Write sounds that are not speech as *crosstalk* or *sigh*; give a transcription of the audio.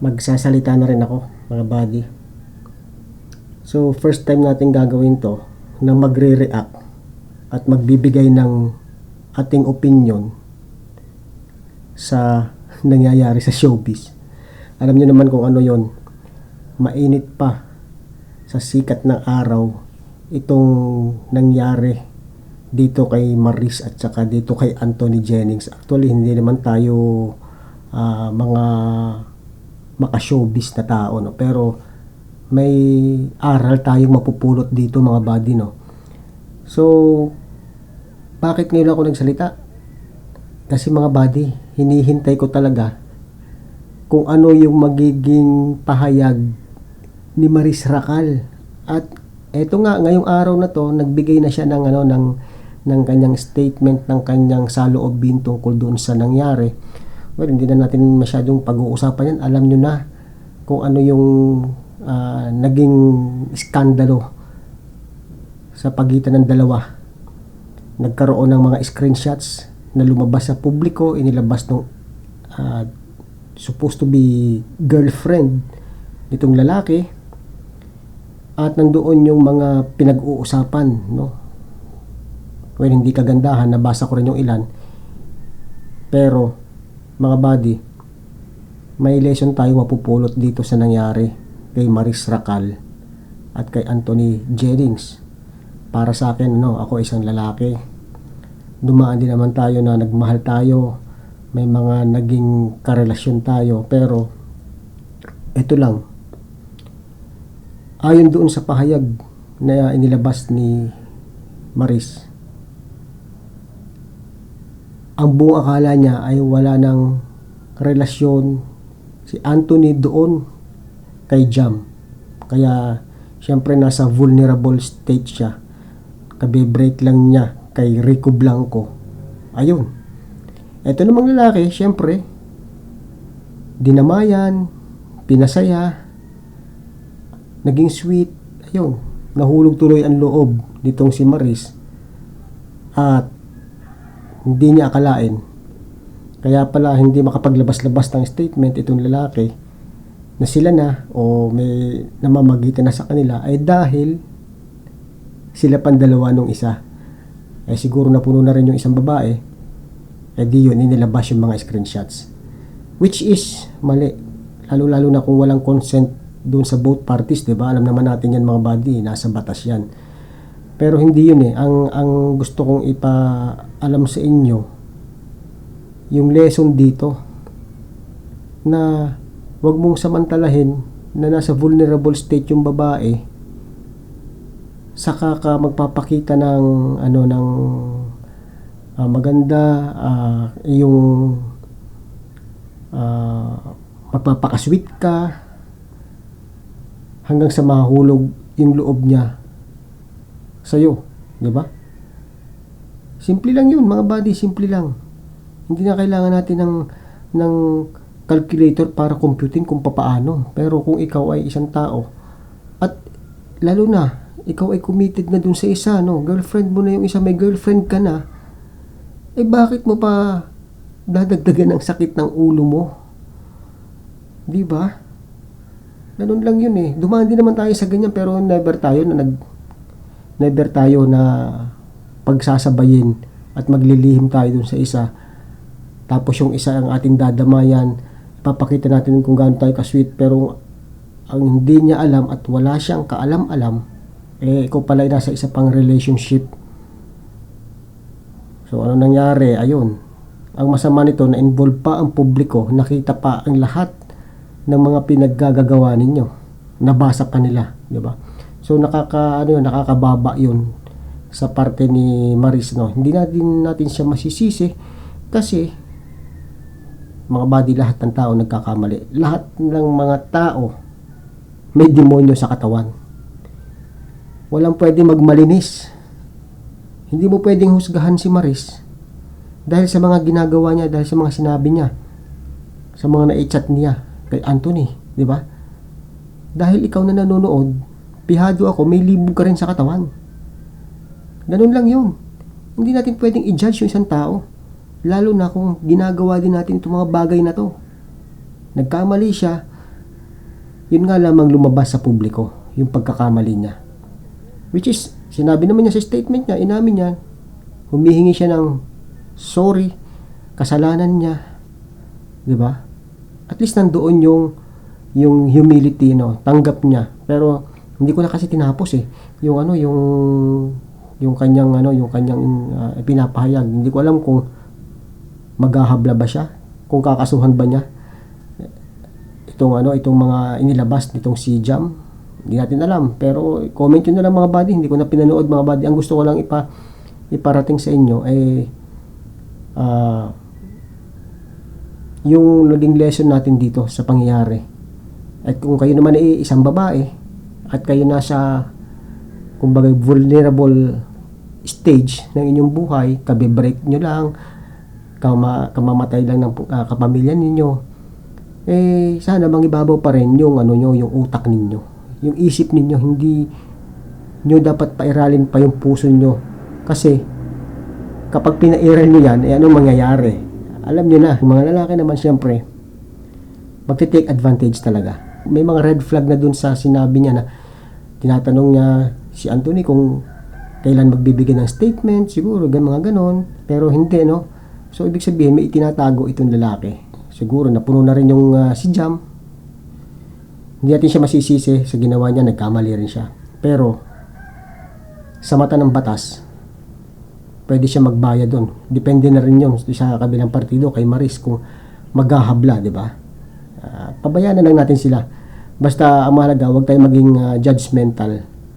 magsasalita na rin ako, mga buddy. So, first time natin gagawin to na magre-react at magbibigay ng ating opinion sa *laughs* nangyayari sa showbiz. Alam niyo naman kung ano yon mainit pa sa sikat ng araw itong nangyari dito kay Maris at saka dito kay Anthony Jennings. Actually, hindi naman tayo ah, mga maka-showbiz na tao, no? Pero may aral tayong mapupulot dito mga buddy, no? So, bakit ngayon ako nagsalita? Kasi mga buddy, hinihintay ko talaga kung ano yung magiging pahayag ni Maris Racal. At eto nga, ngayong araw na to, nagbigay na siya ng ano ng ng kanyang statement ng kanyang saloobin tungkol doon sa nangyari. Well, hindi na natin masyadong pag-uusapan yan. Alam nyo na kung ano yung ah, naging skandalo sa pagitan ng dalawa. Nagkaroon ng mga screenshots na lumabas sa publiko, inilabas ng ah, supposed to be girlfriend nitong lalaki at nandoon yung mga pinag-uusapan, no? Well, hindi kagandahan, nabasa ko rin yung ilan. Pero, mga buddy, may lesson tayo mapupulot dito sa nangyari kay Maris Racal at kay Anthony Jennings. Para sa akin, no, ako isang lalaki. Dumaan din naman tayo na nagmahal tayo. May mga naging karelasyon tayo. Pero, ito lang. Ayon doon sa pahayag na inilabas ni Maris, ang buong akala niya ay wala ng relasyon si Anthony doon kay Jam. Kaya, syempre nasa vulnerable state siya. Kabe-break lang niya kay Rico Blanco. Ayun. Ito namang lalaki, syempre, dinamayan, pinasaya, naging sweet, ayun, nahulog tuloy ang loob nitong si Maris. At hindi niya akalain. Kaya pala hindi makapaglabas-labas ng statement itong lalaki na sila na o may namamagitan na sa kanila ay dahil sila pang dalawa nung isa. Eh siguro na puno na rin yung isang babae, eh di yun, inilabas yung mga screenshots. Which is mali. Lalo-lalo na kung walang consent doon sa both parties, 'di ba? Alam naman natin yan mga buddy, nasa batas yan. Pero hindi yun eh. Ang, ang gusto kong ipaalam sa inyo, yung lesson dito, na wag mong samantalahin na nasa vulnerable state yung babae, saka ka magpapakita ng ano ng ah, maganda ah, yung ah, magpapakasweet ka hanggang sa mahulog yung loob niya sa'yo, di ba? Simple lang yun, mga buddy, simple lang. Hindi na kailangan natin ng, ng calculator para computing kung papaano. Pero kung ikaw ay isang tao, at lalo na, ikaw ay committed na dun sa isa, no? Girlfriend mo na yung isa, may girlfriend ka na, eh bakit mo pa dadagdagan ng sakit ng ulo mo? Di ba? Ganun lang yun eh. Dumaan din naman tayo sa ganyan pero never tayo na nag never tayo na pagsasabayin at maglilihim tayo dun sa isa. Tapos yung isa ang ating dadamayan, papakita natin kung gaano tayo ka-sweet pero ang hindi niya alam at wala siyang kaalam-alam, eh ikaw pala ay nasa isa pang relationship. So ano nangyari? Ayun. Ang masama nito na involve pa ang publiko, nakita pa ang lahat ng mga pinaggagawa ninyo. Nabasa pa nila, di ba? So nakaka ano yun, nakakababa 'yun sa parte ni Maris no. Hindi natin natin siya masisisi kasi mga body lahat ng tao nagkakamali. Lahat ng mga tao may demonyo sa katawan. Walang pwede magmalinis. Hindi mo pwedeng husgahan si Maris dahil sa mga ginagawa niya, dahil sa mga sinabi niya, sa mga na-chat niya kay Anthony, di ba? Dahil ikaw na nanonood, pihado ako, may libog ka rin sa katawan. Ganun lang yun. Hindi natin pwedeng i-judge yung isang tao. Lalo na kung ginagawa din natin itong mga bagay na to. Nagkamali siya, yun nga lamang lumabas sa publiko, yung pagkakamali niya. Which is, sinabi naman niya sa statement niya, inamin niya, humihingi siya ng sorry, kasalanan niya, di ba? At least nandoon yung yung humility no, tanggap niya. Pero hindi ko na kasi tinapos eh. Yung ano, yung yung kanyang ano, yung kanyang uh, pinapahayag. Hindi ko alam kung maghahabla ba siya, kung kakasuhan ba niya itong ano, itong mga inilabas nitong si Jam. Hindi natin alam, pero comment yun na lang mga buddy, hindi ko na pinanood mga buddy. Ang gusto ko lang ipa iparating sa inyo ay ah yung naging lesson natin dito sa pangyayari. At kung kayo naman ay isang babae at kayo nasa kumbaga vulnerable stage ng inyong buhay, kabe-break nyo lang, kama, kamamatay lang ng uh, kapamilya ninyo, eh sana bang ibabaw pa rin yung ano nyo, yung utak ninyo. Yung isip ninyo, hindi nyo dapat pairalin pa yung puso nyo. Kasi kapag pinairal nyo yan, eh anong mangyayari? Alam nyo na, yung mga lalaki naman syempre, magte-take advantage talaga. May mga red flag na dun sa sinabi niya na tinatanong niya si Anthony kung kailan magbibigay ng statement, siguro gan mga ganon. Pero hindi, no? So, ibig sabihin, may itinatago itong lalaki. Siguro, napuno na rin yung uh, si Jam. Hindi natin siya masisisi sa ginawa niya, nagkamali rin siya. Pero, sa mata ng batas, pwede siya magbayad doon. Depende na rin yun sa kabilang partido, kay Maris, kung maghahabla, di ba? Uh, pabayaan na lang natin sila. Basta ang mahalaga, huwag tayong maging uh, judgmental